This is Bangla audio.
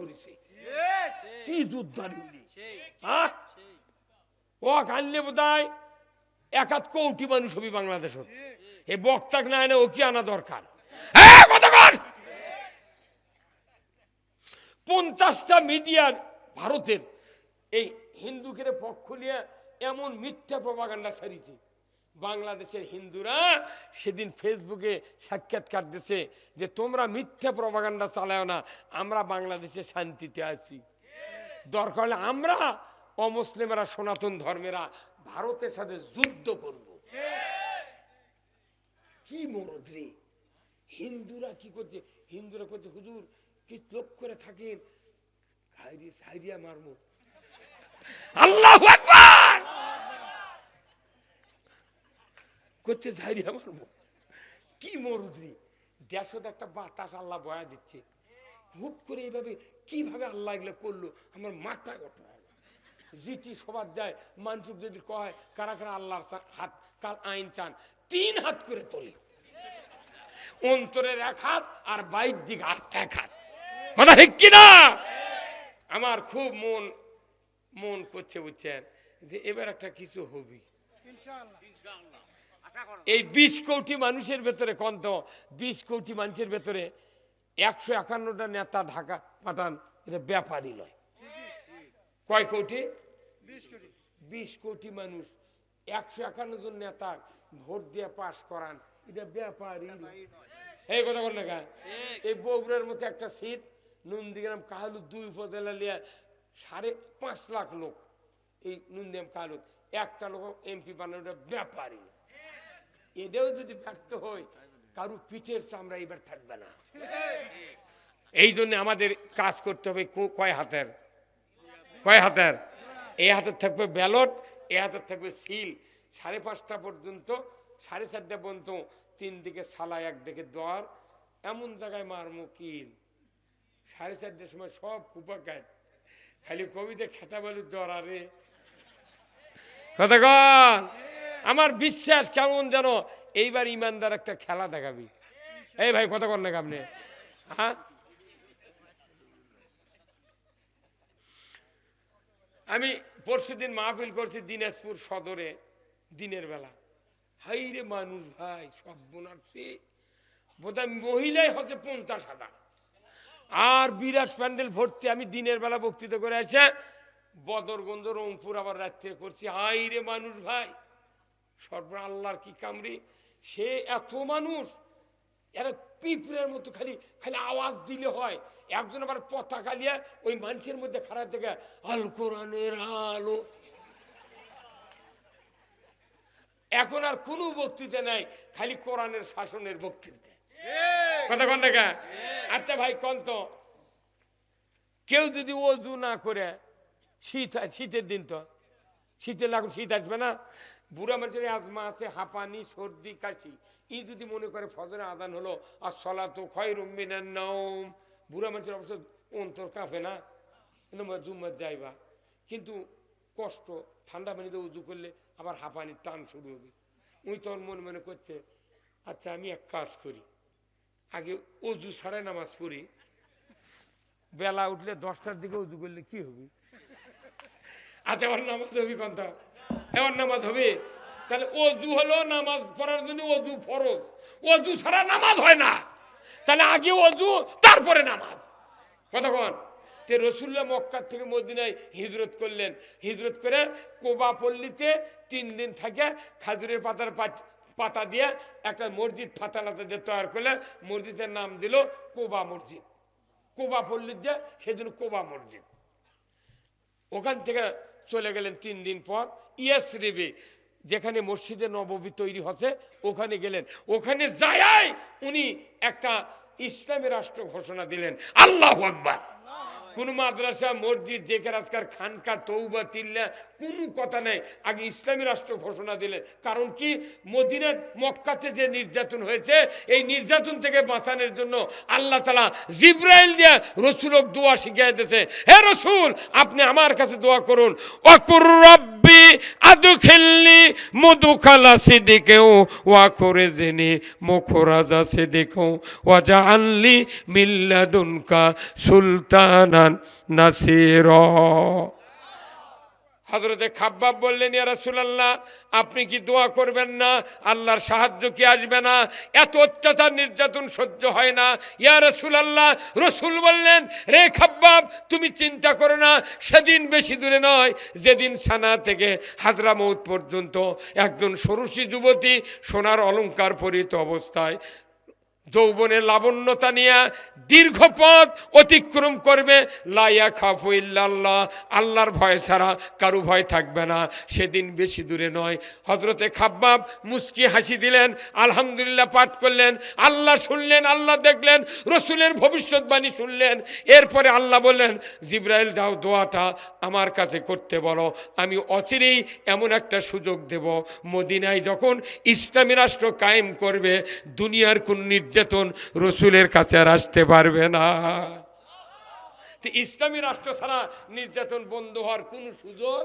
করেছে। কি ও কানলে বোধ এক কোটি মানুষ হবি এই বক্তাক না এনে ও কি আনা দরকার? পঞ্চাশটা মিডিয়ার ভারতের এই হিন্দুকে পক্ষ নিয়ে এমন মিথ্যা প্রপাগান্ডা ছাড়িছে। বাংলাদেশের হিন্দুরা সেদিন ফেসবুকে সাক্ষাৎকার দিছে যে তোমরা মিথ্যা প্রপাগান্ডা চালাও না, আমরা বাংলাদেশে শান্তিতে আছি। দরকার হলে আমরা অমুসলিমেরা, সনাতন ধর্মেরা ভারতের সাথে যুদ্ধ করব। কি মরদ হিন্দুরা কি করছে? হিন্দুরা করছে, হুজুর, কি লোক করে থাকেন? হাইরি হাইরিয়া মারমু আকবার করছে ঝাইরিয়া মারমু কি মরদ রে দেশত একটা বাতাস আল্লাহ বয়া দিচ্ছে। হুট করে এইভাবে কীভাবে আল্লাহ এগুলো করল, আমার মাথায় ওঠে জিটি সবার যায় মানুষ যদি কয়, কারা কারা আল্লাহর হাত কার আইন চান, তিন হাত করে তোলে। অন্তরের এক হাত আর বাইর দিক এক হাত। কথা ঠিক কিনা আমার খুব মন মন করছে, বুঝছেন? যে এবার একটা কিছু হবি। এই বিশ কোটি মানুষের ভেতরে কন্ত বিশ কোটি মানুষের ভেতরে একশো একান্নটা নেতা ঢাকা পাঠান এটা ব্যাপারই নয়। কয় কোটি? বিশ কোটি। মানুষ একশো একান্ন জন নেতা ভোট দিয়ে পাশ করান এটা ব্যাপারই এই কথা বল না কেন? এই বগুড়ার মতো একটা সিট নন্দীগ্রাম কাহালু দুই উপজেলা লিয়া সাড়ে পাঁচ লাখ লোক এই নন্দীগ্রাম কাহালু একটা লোক এমপি বানানোটা ব্যাপারই না। এটাও যদি ব্যর্থ হয় কারু পিঠের চামড়া এবার থাকবে না। এই জন্য আমাদের কাজ করতে হবে কয় হাতের? কয় হাতের? এই হাতের থাকবে ব্যালট, এ হাতের থাকবে সিল। সাড়ে পাঁচটা পর্যন্ত, সাড়ে চারটা পর্যন্ত, তিন দিকে সালা একদিকে দর এমন জায়গায় মার মুকিল সাড়ে চারটার সময় সব কুপা কাজ খালি কবিতে খেতা দর আরে। কতক্ষণ আমার বিশ্বাস কেমন যেন এইবার ইমানদার একটা খেলা দেখাবি। এই ভাই কতক্ষণ নাকি আপনি? হ্যাঁ? আমি পরশুদিন মাহফিল করছি দিনাজপুর সদরে, দিনের বেলা। হাই রে মানুষ ভাই, সব বোনাচ্ছি বোধহয় মহিলাই হচ্ছে পঞ্চাশ হাজার। আর বিরাট প্যান্ডেল ভর্তি আমি দিনের বেলা বক্তৃতা করে আছে বদরগঞ্জ রংপুর আবার রাত্রে করছি। হাই রে মানুষ ভাই। সর্ব আল্লাহর কি কামড়ি? সে এত মানুষ এরা পিঁপড়ের মতো খালি খালি আওয়াজ দিলে হয়। একজন আবার পতাকা নিয়ে ওই মানুষের মধ্যে খারাপ থেকে আল কোরআনের আলো। এখন আর কোনো বক্তৃতা নাই খালি কোরআনের শাসনের বক্তৃতা। কথা কন দেখা আচ্ছা ভাই কন তো। কেউ যদি ওজু না করে শীত শীতের দিন তো শীতের লাগুন শীত আসবে না? বুড়া মানুষের আজমা আছে, হাঁপানি, সর্দি, কাশি। ই যদি মনে করে ফজরে আদান হলো আর সলা তো ক্ষয় রুমিনার নম বুড়া মানুষের অবশ্য অন্তর কাঁপে না জুম্মার যাইবা। কিন্তু কষ্ট, ঠান্ডা পানিতে উজু করলে আবার হাঁপানির টান শুরু হবে। উনি তখন মনে মনে করছে আচ্ছা আমি এক কাজ করি। আগে অজু ছাড়াই নামাজ পড়ি। বেলা উঠলে দশটার দিকে উজু করলে কি হবে? আচ্ছা আমার নামাজ হবে এবার নামাজ হবে। তাহলে অজু হলো নামাজ পড়ার জন্য অজু ফরজ। অজু ছাড়া নামাজ হয় না। তাহলে আগে অজু তারপরে নামাজ। কতক্ষণ তে রসুল্লাহ মক্কার থেকে মদিনায় হিজরত করলেন। হিজরত করে কোবা পল্লীতে তিন দিন থাকে খাজুরের পাতার পাত- পাতা দিয়ে একটা মসজিদ ফাতালাতে দিয়ে তৈরি করলে মসজিদের নাম দিল কোবা মসজিদ। কোবা পল্লীর যে সেদিন কোবা মসজিদ। ওখান থেকে চলে গেলেন তিন দিন পর। ইয়াস রেবে, যেখানে মসজিদে নববী তৈরি হচ্ছে, ওখানে গেলেন। ওখানে যায় উনি একটা ইসলামী রাষ্ট্র ঘোষণা দিলেন। আল্লাহ আকবার। কোন মাদ্রাসা, মসজিদ জেকের আজকার খানকা তৌবা তিল্লা, কোনো কথা নেই। আগে ইসলামী রাষ্ট্র ঘোষণা দিলেন। কারণ কি? মদিনা, মক্কাতে যে নির্যাতন হয়েছে, এই নির্যাতন থেকে বাঁচানোর জন্য আল্লাহ তালা জিব্রাইল দিয়ে রসুলক দোয়া শিখিয়ে দিয়েছে। হে রসুল, আপনি আমার কাছে দোয়া করুন। অকুর রব্বি আদুখিল্লি মধুখালা সিদিকেও ওয়া করে জেনে মুখরাজা সিদিকেও ওয়াজা আনলি মিল্লাদুনকা সুলতানান নাসির হজরতে খাব্বাব বললেন, ইয়া রাসূলুল্লাহ, আপনি কি দোয়া করবেন না? আল্লাহর সাহায্য কি আসবে না? এত অত্যাচার নির্যাতন সহ্য হয় না। ইয়া রাসূলুল্লাহ, রসুল বললেন, রে খাব্বাব, তুমি চিন্তা করো না, সেদিন বেশি দূরে নয়। যেদিন সানা থেকে হাজরামৌত পর্যন্ত একজন সরসী যুবতী সোনার অলংকার পরিত অবস্থায় যৌবনের লাবণ্যতা নিয়ে দীর্ঘ পথ অতিক্রম করবে। লাইয়া খাফু আল্লাহর ভয় ছাড়া কারু ভয় থাকবে না। সেদিন বেশি দূরে নয়। হজরতে খাব্বাব মুস্কি হাসি দিলেন, আলহামদুলিল্লাহ পাঠ করলেন, আল্লাহ শুনলেন, আল্লাহ দেখলেন, রসুলের ভবিষ্যৎবাণী শুনলেন। এরপরে আল্লাহ বললেন, জিব্রাইল, দাও দোয়াটা আমার কাছে করতে বলো। আমি অচিরেই এমন একটা সুযোগ দেব। মদিনায় যখন ইসলামী রাষ্ট্র কায়েম করবে, দুনিয়ার কোন নির্যাতন রসুলের কাছে আর আসতে পারবে না। ইসলামী রাষ্ট্র ছাড়া নির্যাতন বন্ধ হওয়ার কোন সুযোগ